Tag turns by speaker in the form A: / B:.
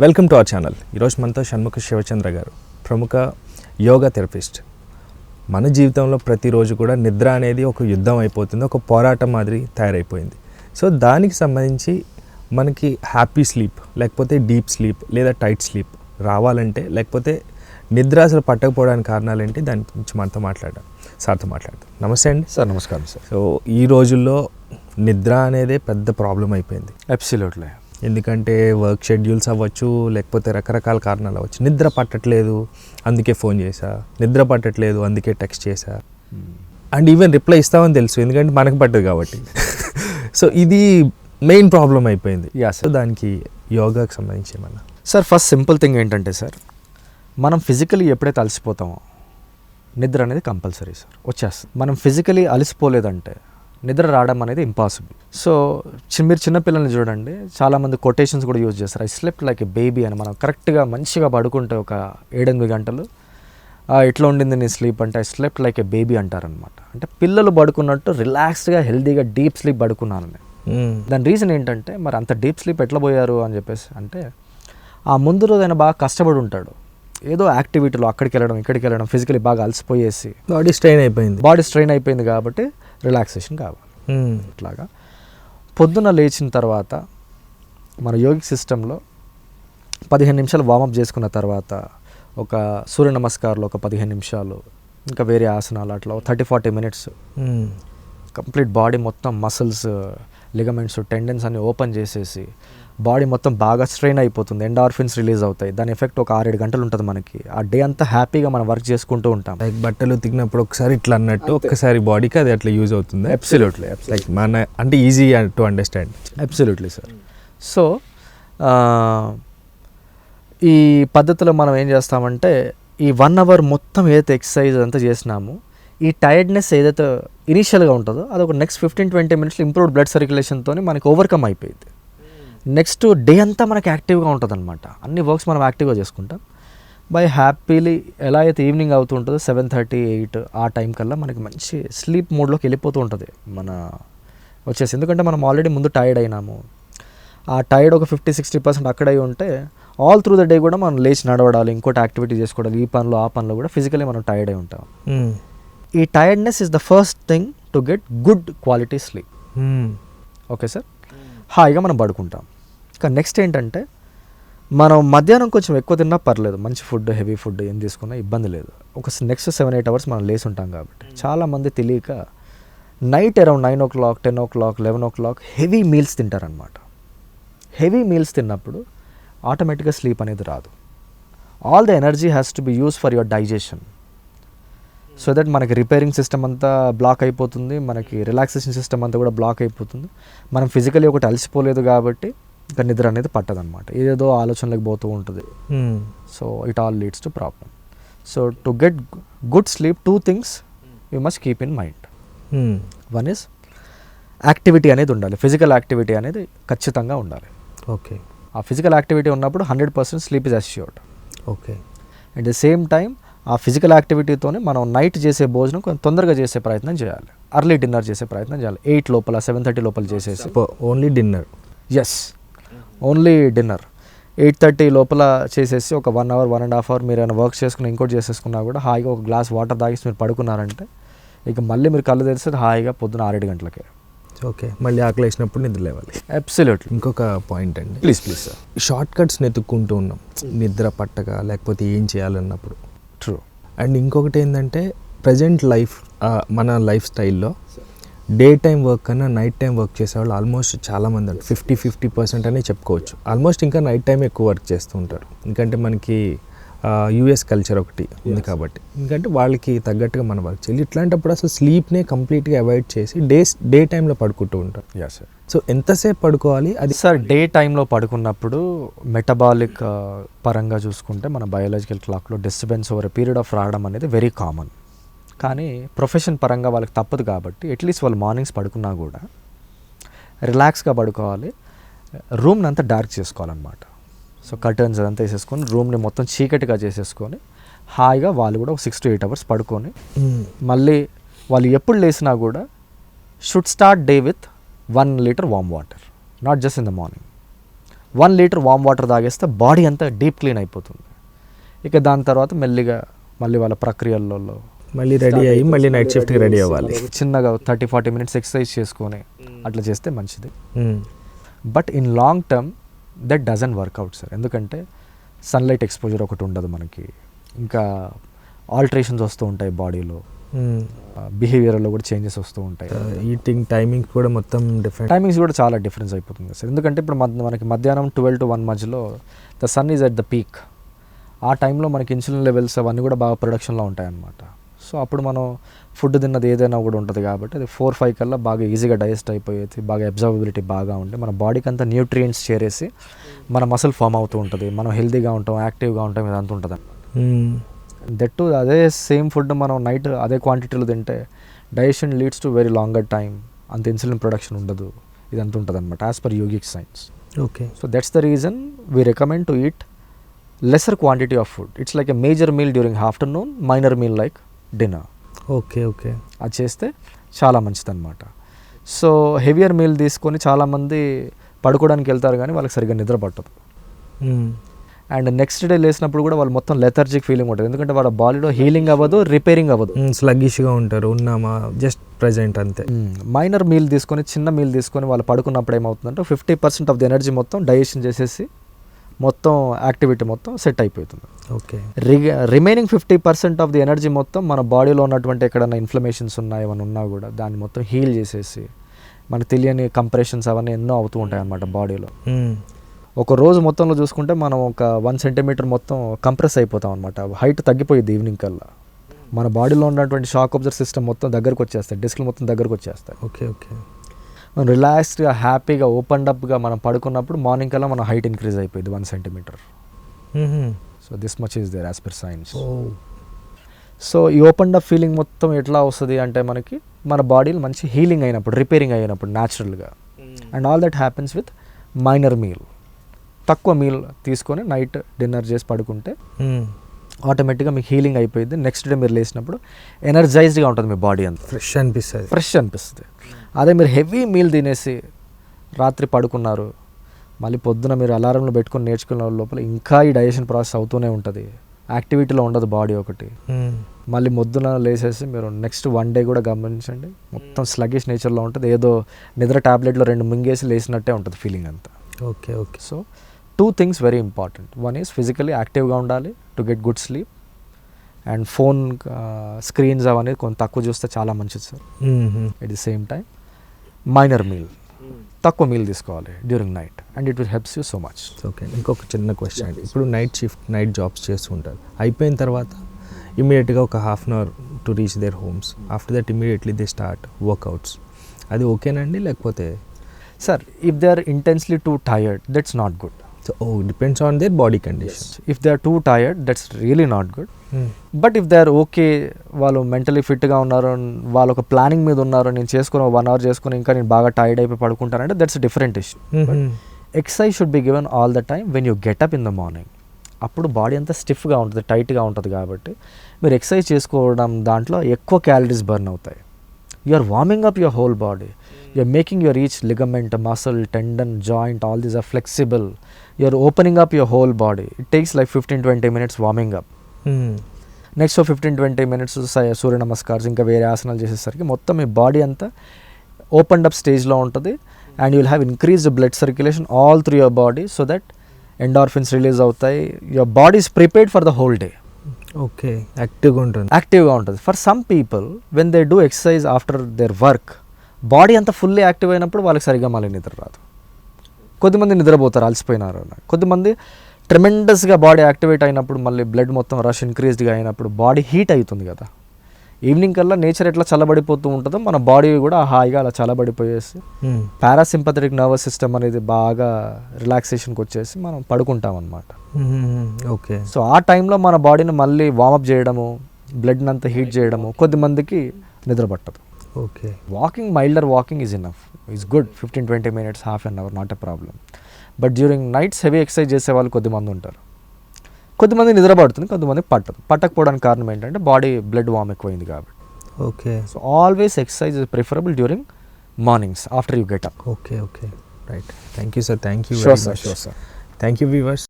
A: Welcome to our channel ఈరోజు మనతో షణ్ముఖ శివచంద్ర గారు ప్రముఖ యోగా థెరపిస్ట్. మన జీవితంలో ప్రతిరోజు కూడా నిద్ర అనేది ఒక యుద్ధం అయిపోతుంది ఒక పోరాటం మాదిరి తయారైపోయింది. సో దానికి సంబంధించి మనకి హ్యాపీ స్లీప్ లేకపోతే డీప్ స్లీప్ లేదా టైట్ స్లీప్ రావాలంటే లేకపోతే నిద్ర అసలు పట్టకపోవడానికి కారణాలు ఏంటి దాని గురించి మనతో మాట్లాడదాం. సార్తో మాట్లాడదాం. నమస్తే అండి.
B: సార్ నమస్కారం సార్.
A: సో ఈ రోజుల్లో నిద్ర అనేదే పెద్ద ప్రాబ్లం అయిపోయింది.
B: అబ్సల్యూట్లీ
A: ఎందుకంటే వర్క్ షెడ్యూల్స్ అవ్వచ్చు లేకపోతే రకరకాల కారణాలు అవ్వచ్చు. నిద్ర పట్టట్లేదు అందుకే ఫోన్ చేసా నిద్ర పట్టట్లేదు అందుకే టెక్స్ట్ చేసా అండ్ ఈవెన్ రిప్లై ఇస్తామని తెలుసు ఎందుకంటే మనకు పట్టదు కాబట్టి. సో ఇది మెయిన్ ప్రాబ్లం అయిపోయింది.
B: యా
A: సో
B: సార్
A: దానికి యోగాకి సంబంధించి ఏమన్నా?
B: సార్ ఫస్ట్ సింపుల్ థింగ్ ఏంటంటే సార్ మనం ఫిజికలీ ఎప్పుడైతే అలసిపోతామో నిద్ర అనేది కంపల్సరీ సార్ వచ్చేస్తుంది. మనం ఫిజికలీ అలసిపోలేదంటే నిద్ర రావడం అనేది ఇంపాసిబుల్ సో మీరు చిన్నపిల్లల్ని చూడండి చాలామంది కొటేషన్స్ కూడా యూజ్ చేస్తారు. I slept like a baby అని మనం కరెక్ట్గా మంచిగా పడుకుంటే ఒక ఏడెనిమిది గంటలు "ఆ, ఎట్లా ఉండింది నీ స్లీప్ అంటే I slept like a baby అంటారనమాట అంటే పిల్లలు పడుకున్నట్టు రిలాక్స్డ్గా హెల్దీగా డీప్ స్లీప్ పడుకున్నాను నేను.
A: మ్మ్.
B: దాని రీజన్ ఏంటంటే మరి అంత డీప్ స్లీప్ ఎట్లా పోయారు అని చెప్పేసి అంటే ఆ ముందు రోజు ఆయన బాగా కష్టపడి ఉంటాడు. ఏదో యాక్టివిటీలో అక్కడికి వెళ్ళడం ఇక్కడికి వెళ్ళడం ఫిజికలీ బాగా అలసిపోయేసి
A: బాడీ స్ట్రెయిన్ అయిపోయింది.
B: బాడీ స్ట్రెయిన్ అయిపోయింది కాబట్టి రిలాక్సేషన్ కావాలి. ఇట్లాగా పొద్దున్న లేచిన తర్వాత మన యోగిక్ సిస్టంలో పదిహేను నిమిషాలు వామప్ చేసుకున్న తర్వాత ఒక సూర్య నమస్కారాలు ఒక పదిహేను నిమిషాలు ఇంకా వేరే ఆసనాలు అట్లా thirty forty minutes. Complete body మొత్తం మసిల్స్ లిగమెంట్స్ టెండెన్స్ అన్ని ఓపెన్ చేసేసి బాడీ మొత్తం బాగా స్ట్రెయిన్ అయిపోతుంది ఎండార్ఫిన్స్ రిలీజ్ అవుతాయి. దాని ఎఫెక్ట్ ఒక ఆరేడు గంటలు ఉంటుంది మనకి. ఆ డే అంతా హ్యాపీగా మనం వర్క్ చేసుకుంటూ ఉంటాం.
A: లైక్ బట్టలు తిగినప్పుడు ఒకసారి ఇట్లా అన్నట్టు ఒక్కసారి బాడీకి అది అట్లా యూజ్ అవుతుంది.
B: అబ్సల్యూట్లీ
A: లైక్ మన అంటే easy to understand
B: absolutely sir so ఈ పద్ధతిలో మనం ఏం చేస్తామంటే ఈ వన్ అవర్ మొత్తం ఏదైతే ఎక్సర్సైజ్ అంతా చేసినామో ఈ టైర్డ్నెస్ ఏదైతే ఇనీషియల్గా ఉంటుందో అది ఒక నెక్స్ట్ ఫిఫ్టీన్ ట్వంటీ మినిట్స్లో ఇంప్రూవ్డ్ బ్లడ్ సర్క్యులేషన్తో మనకి ఓవర్కమ్ అయిపోయింది నెక్స్ట్ డే అంతా మనకి యాక్టివ్గా ఉంటుంది అనమాట అన్ని వర్క్స్ మనం యాక్టివ్గా చేసుకుంటాం. బై హ్యాపీలీ ఎలా అయితే ఈవినింగ్ అవుతూ ఉంటుందో సెవెన్ థర్టీ ఎయిట్ ఆ టైం కల్లా మనకి మంచి స్లీప్ మోడ్లోకి వెళ్ళిపోతూ ఉంటుంది మన వచ్చేసి. ఎందుకంటే మనం ఆల్రెడీ ముందు టైర్డ్ అయినాము. ఆ టైర్డ్ ఒక ఫిఫ్టీ సిక్స్టీ పర్సెంట్ అక్కడై ఉంటే ఆల్ త్రూ ద డే కూడా మనం లేచి నడవడాలి ఇంకోటి యాక్టివిటీ చేసుకోవడాలి ఈ పనిలో ఆ పనిలో కూడా ఫిజికలీ మనం టైర్డ్ అయి ఉంటాం. ఈ tiredness is the first thing to get good quality sleep. Okay sir? హాయిగా మనం పడుకుంటాం. ఇంకా నెక్స్ట్ ఏంటంటే మనం మధ్యాహ్నం కొంచెం ఎక్కువ తిన్నా పర్లేదు. మంచి ఫుడ్ హెవీ ఫుడ్ ఏం తీసుకున్నా ఇబ్బంది లేదు. ఒక నెక్స్ట్ సెవెన్ ఎయిట్ అవర్స్ మనం లేచి ఉంటాం కాబట్టి. చాలామంది తెలియక night around nine o'clock ten o'clock eleven o'clock heavy meals తింటారనమాట heavy meals తిన్నప్పుడు ఆటోమేటిక్గా స్లీప్ అనేది రాదు. All the energy has to be use for your digestion so that మనకి రిపేరింగ్ సిస్టమ్ అంతా బ్లాక్ అయిపోతుంది. మనకి రిలాక్సేషన్ సిస్టమ్ అంతా కూడా బ్లాక్ అయిపోతుంది. మనం ఫిజికలీ ఒకటి అలసిపోలేదు కాబట్టి ఇంకా నిద్ర అనేది పట్టదనమాట ఏదేదో ఆలోచనలకు పోతూ ఉంటుంది. So it all leads to problem so to get good sleep two things you must keep in mind one is activity అనేది ఉండాలి. ఫిజికల్ యాక్టివిటీ అనేది ఖచ్చితంగా ఉండాలి.
A: ఓకే.
B: ఆ ఫిజికల్ యాక్టివిటీ ఉన్నప్పుడు hundred percent sleep is assured
A: okay.
B: At the same time ఆ physical యాక్టివిటీతోనే మనం నైట్ చేసే భోజనం కొంచెం తొందరగా చేసే ప్రయత్నం చేయాలి. అర్లీ డిన్నర్ చేసే ప్రయత్నం చేయాలి. ఎయిట్ లోపల సెవెన్ థర్టీ లోపల చేసేసి.
A: Only dinner
B: yes only dinner. Eight thirty లోపల చేసేసి ఒక one hour one and half hour మీరు ఏమైనా వర్క్ చేసుకుని ఇంకోటి చేసేసుకున్నా కూడా హాయిగా ఒక గ్లాస్ వాటర్ తాగేసి మీరు పడుకున్నారంటే ఇక మళ్ళీ మీరు కళ్ళు తెరిస్తే హాయిగా పొద్దున ఆరేడు గంటలకే.
A: ఓకే. మళ్ళీ ఆకలి వేసినప్పుడు నిద్ర లేవాలి.
B: అబ్సల్యూట్లీ
A: ఇంకొక పాయింట్ అండి.
B: Please please sir
A: short cuts వెతుక్కుంటూ ఉన్నాం. నిద్ర పట్టక లేకపోతే ఏం చేయాలన్నప్పుడు.
B: ట్రూ
A: అండ్ ఇంకొకటి ఏంటంటే ప్రజెంట్ లైఫ్ మన లైఫ్ స్టైల్లో డే టైం వర్క్ కన్నా నైట్ టైం వర్క్ చేసేవాళ్ళు ఆల్మోస్ట్ చాలామంది అంటారు ఫిఫ్టీ ఫిఫ్టీ పర్సెంట్ అనే చెప్పుకోవచ్చు. ఆల్మోస్ట్ ఇంకా నైట్ టైం ఎక్కువ వర్క్ చేస్తూ ఉంటారు. ఎందుకంటే మనకి యూఎస్ కల్చర్ ఒకటి ఉంది కాబట్టి. ఎందుకంటే వాళ్ళకి తగ్గట్టుగా మనం వర్క్ చేయాలి. ఇట్లాంటప్పుడు అసలు స్లీప్నే కంప్లీట్గా అవాయిడ్ చేసి డే డే టైంలో పడుకుంటూ ఉంటారు.
B: యా సార్
A: సో ఎంతసేపు పడుకోవాలి? అది
B: సార్ డే టైంలో పడుకున్నప్పుడు మెటబాలిక్ పరంగా చూసుకుంటే మన బయాలజికల్ క్లాక్లో డిస్టర్బెన్స్ ఓవర్ పీరియడ్ ఆఫ్ రావడం అనేది వెరీ కామన్ కానీ ప్రొఫెషన్ పరంగా వాళ్ళకి తప్పదు కాబట్టి అట్లీస్ట్ వాళ్ళు మార్నింగ్స్ పడుకున్నా కూడా రిలాక్స్గా పడుకోవాలి. రూమ్ని అంతా డార్క్ చేసుకోవాలన్నమాట. సో కర్టన్స్ అదంతా వేసేసుకొని రూమ్ని మొత్తం చీకటిగా చేసేసుకొని హాయిగా వాళ్ళు కూడా ఒక సిక్స్ టు ఎయిట్ అవర్స్ పడుకొని మళ్ళీ వాళ్ళు ఎప్పుడు లేసినా కూడా should start day with one litre warm water not just in the morning one litre warm water తాగేస్తే body అంతా డీప్ క్లీన్ అయిపోతుంది. ఇక దాని తర్వాత మెల్లిగా మళ్ళీ వాళ్ళ ప్రక్రియలలో
A: మళ్ళీ రెడీ అయ్యి మళ్ళీ నైట్ షిఫ్ట్కి రెడీ అవ్వాలి.
B: చిన్నగా థర్టీ ఫార్టీ మినిట్స్ ఎక్సర్సైజ్ చేసుకొని అట్లా చేస్తే మంచిది. But in long term that doesn't workout sir ఎందుకంటే సన్లైట్ ఎక్స్పోజర్ ఒకటి ఉండదు మనకి. ఇంకా ఆల్టరేషన్స్ వస్తూ ఉంటాయి బాడీలో. బిహేవియర్లో కూడా చేంజెస్ వస్తూ ఉంటాయి.
A: ఈటింగ్ టైమింగ్ కూడా మొత్తం డిఫరెంట్
B: టైమింగ్స్ కూడా చాలా డిఫరెన్స్ అయిపోతుంది సార్ ఎందుకంటే ఇప్పుడు మనకి మధ్యాహ్నం ట్వెల్వ్ టు వన్ మధ్యలో the sun is at the peak ఆ టైంలో మనకి ఇన్సులిన్ లెవెల్స్ అవన్నీ కూడా బాగా ప్రొడక్షన్లో ఉంటాయన్నమాట. సో అప్పుడు మనం ఫుడ్ తిన్నది ఏదైనా కూడా ఉంటుంది కాబట్టి అది ఫోర్ ఫైవ్ కల్లా బాగా ఈజీగా డైజెస్ట్ అయిపోయేది బాగా అబ్జర్వబిలిటీ బాగా ఉంటే మన బాడీకి అంతా న్యూట్రియంట్స్ చేరేసి మన మసిల్ ఫామ్ అవుతూ ఉంటుంది. మనం హెల్తీగా ఉంటాం యాక్టివ్గా ఉంటాం ఇదంతా ఉంటుంది. దట్ టు అదే సేమ్ ఫుడ్ మనం నైట్ అదే క్వాంటిటీలో తింటే digestion leads to very longer time అంత ఇన్సులిన్ ప్రొడక్షన్ ఉండదు. ఇదంతా ఉంటుంది అనమాట as per yogic science.
A: Okay.
B: So that's the reason we recommend to eat lesser quantity of food it's like a major meal during afternoon minor meal like dinner
A: okay okay.
B: అది చేస్తే చాలా మంచిదన్నమాట. So heavier meal తీసుకొని చాలామంది పడుకోవడానికి వెళ్తారు కానీ వాళ్ళకి సరిగ్గా నిద్ర పట్టదు. అండ్ నెక్స్ట్ డే లేసినప్పుడు కూడా వాళ్ళు మొత్తం లెథర్జిక్ ఫీలింగ్ ఉంటుంది. ఎందుకంటే వాళ్ళ బాడీలో హీలింగ్ అవ్వదు రిపేరింగ్ అవ్వదు.
A: స్లగ్గిష్గా ఉంటారు ఉన్నామా జస్ట్ ప్రజెంట్ అంతే.
B: మైనర్ మీల్ తీసుకొని చిన్న మీల్ తీసుకొని వాళ్ళు పడుకున్నప్పుడు ఏమవుతుందంటే fifty percent of the energy మొత్తం డైజెషన్ చేసేసి మొత్తం యాక్టివిటీ మొత్తం సెట్ అయిపోతుంది.
A: Okay.
B: Remaining fifty percent of the energy మొత్తం మన బాడీలో ఉన్నటువంటి ఎక్కడైనా ఇన్ఫ్లమేషన్స్ ఉన్నాయి ఏమైనా ఉన్నా కూడా దాన్ని మొత్తం హీల్ చేసేసి మనకు తెలియని కంప్రెషన్స్ అవన్నీ ఎన్నో అవుతూ ఉంటాయి అన్నమాట బాడీలో. ఒక రోజు మొత్తంలో చూసుకుంటే మనం ఒక వన్ సెంటీమీటర్ మొత్తం కంప్రెస్ అయిపోతాం అనమాట హైట్ తగ్గిపోయింది ఈవినింగ్ కల్లా. మన బాడీలో ఉన్నటువంటి షాక్ అబ్జర్వ్ సిస్టమ్ మొత్తం దగ్గరకు వచ్చేస్తాయి డిస్క్లు మొత్తం దగ్గరకు వచ్చేస్తాయి.
A: Okay okay.
B: మనం రిలాక్స్డ్గా హ్యాపీగా ఓపెన్ అప్గా మనం పడుకున్నప్పుడు మార్నింగ్ కల్లా మన హైట్ ఇంక్రీజ్ అయిపోయింది one centimetre. So this much is there as per science so ఈ ఓపెన్ అప్ ఫీలింగ్ మొత్తం ఎట్లా వస్తుంది అంటే మనకి మన బాడీలో మంచి హీలింగ్ అయినప్పుడు రిపేరింగ్ అయినప్పుడు న్యాచురల్గా and all that happens with minor meal తక్కువ మీల్ తీసుకొని నైట్ డిన్నర్ చేసి పడుకుంటే. ఆటోమేటిక్గా మీకు హీలింగ్ అయిపోయింది. నెక్స్ట్ డే మీరు లేచినప్పుడు ఎనర్జైజ్డ్గా ఉంటుంది మీ బాడీ అంతా.
A: ఫ్రెష్ అనిపిస్తుంది.
B: ఫ్రెష్ అనిపిస్తుంది. అదే మీరు హెవీ మీల్ తినేసి రాత్రి పడుకున్నారు. మళ్ళీ పొద్దున మీరు అలారంలో పెట్టుకొని నేర్చుకున్న లోపల ఇంకా ఈ డైజెషన్ ప్రాసెస్ అవుతూనే ఉంటుంది. యాక్టివిటీలో ఉండదు బాడీ ఒకటి. మళ్ళీ మొద్దున లేసేసి మీరు నెక్స్ట్ వన్ డే కూడా గమనించండి. మొత్తం స్లగిష్ నేచర్లో ఉంటుంది. ఏదో నిద్ర ట్యాబ్లెట్లో రెండు మింగేసి లేచినట్టే ఉంటుంది ఫీలింగ్ అంతా.
A: Okay okay.
B: So two things very important one is physically యాక్టివ్గా ఉండాలి to get good sleep and phone screens అవన్నీ కొంత తక్కువ చూస్తే చాలా మంచిది sir. At the same time minor meal తక్కువ మీల్ తీసుకోవాలి during night and it will helps you so much
A: okay ఇంకొక చిన్న క్వశ్చన్ అండి. ఇప్పుడు నైట్ షిఫ్ట్ నైట్ జాబ్స్ చేస్తుంటారు అయిపోయిన తర్వాత ఇమీడియట్గా ఒక half an hour to reach their homes after that immediately they start workouts అది ఓకేనండి లేకపోతే
B: sir if they are intensely too tired that's not good
A: so oh depends on their body condition
B: if they are too tired that's really not good but if they are okay వాళ్ళు mentally ఫిట్గా ఉన్నారు వాళ్ళు ఒక planning మీద ఉన్నారు నేను చేసుకుని one hour చేసుకుని ఇంకా నేను బాగా టైర్డ్ అయిపోయి పడుకుంటానంటే that's different issue exercise should be given all the time when you get up in the morning అప్పుడు బాడీ అంతా స్టిఫ్గా ఉంటుంది టైట్గా ఉంటుంది కాబట్టి మీరు ఎక్సర్సైజ్ చేసుకోవడం దాంట్లో ఎక్కువ క్యాలరీస్ బర్న్ అవుతాయి. You are warming up your whole body you are making your each ligament muscle tendon joint all these are flexible you are opening up your whole body it takes like fifteen twenty minutes warming up next fifteen twenty minutes Surya namaskars ఇంకా వేరే ఆసనాలు చేసేసరికి మొత్తం మీ body అంతా opened up స్టేజ్లో ఉంటుంది. And you'll have increased blood circulation all through your body so that endorphins release అవుతాయి. Your body is prepared for the whole day
A: okay యాక్టివ్గా ఉంటుంది.
B: యాక్టివ్గా ఉంటుంది. For some people when they do exercise after their work body అంతా fully active అయినప్పుడు వాళ్ళకి సరిగ్గా మళ్ళీ నిద్ర రాదు కొద్దిమంది నిద్రపోతారు అలసిపోయినారు. కొద్దిమంది ట్రెమెండస్గా బాడీ యాక్టివేట్ అయినప్పుడు మళ్ళీ బ్లడ్ మొత్తం రష్ ఇంక్రీజ్డ్గా అయినప్పుడు బాడీ హీట్ అవుతుంది కదా ఈవినింగ్ కల్లా నేచర్ ఎట్లా చల్లబడిపోతూ ఉంటుందో మన బాడీ కూడా హాయిగా అలా చల్లబడిపోయేసి. పారాసింపథటిక్ నర్వస్ సిస్టమ్ అనేది బాగా రిలాక్సేషన్కి వచ్చేసి మనం పడుకుంటాం అనమాట.
A: ఓకే
B: సో ఆ టైంలో మన బాడీని మళ్ళీ వార్మప్ చేయడము బ్లడ్ని అంతా హీట్ చేయడము కొద్దిమందికి నిద్ర పట్టదు
A: okay
B: walking milder walking is enough is good fifteen twenty minutes half an hour not a problem but during nights heavy exercise చేసే వాళ్ళు కొద్దిమంది ఉంటారు. కొద్దిమంది నిద్ర పడుతుంది కొంతమంది పట్టదు. పట్టకపోవడానికి కారణం ఏంటంటే బాడీ బ్లడ్ వామ్ ఎక్కువైంది కాబట్టి.
A: Okay
B: so always exercise is preferable during mornings after you get up
A: okay okay right thank you sir thank you
B: sure sir sure sir
A: thank you viewers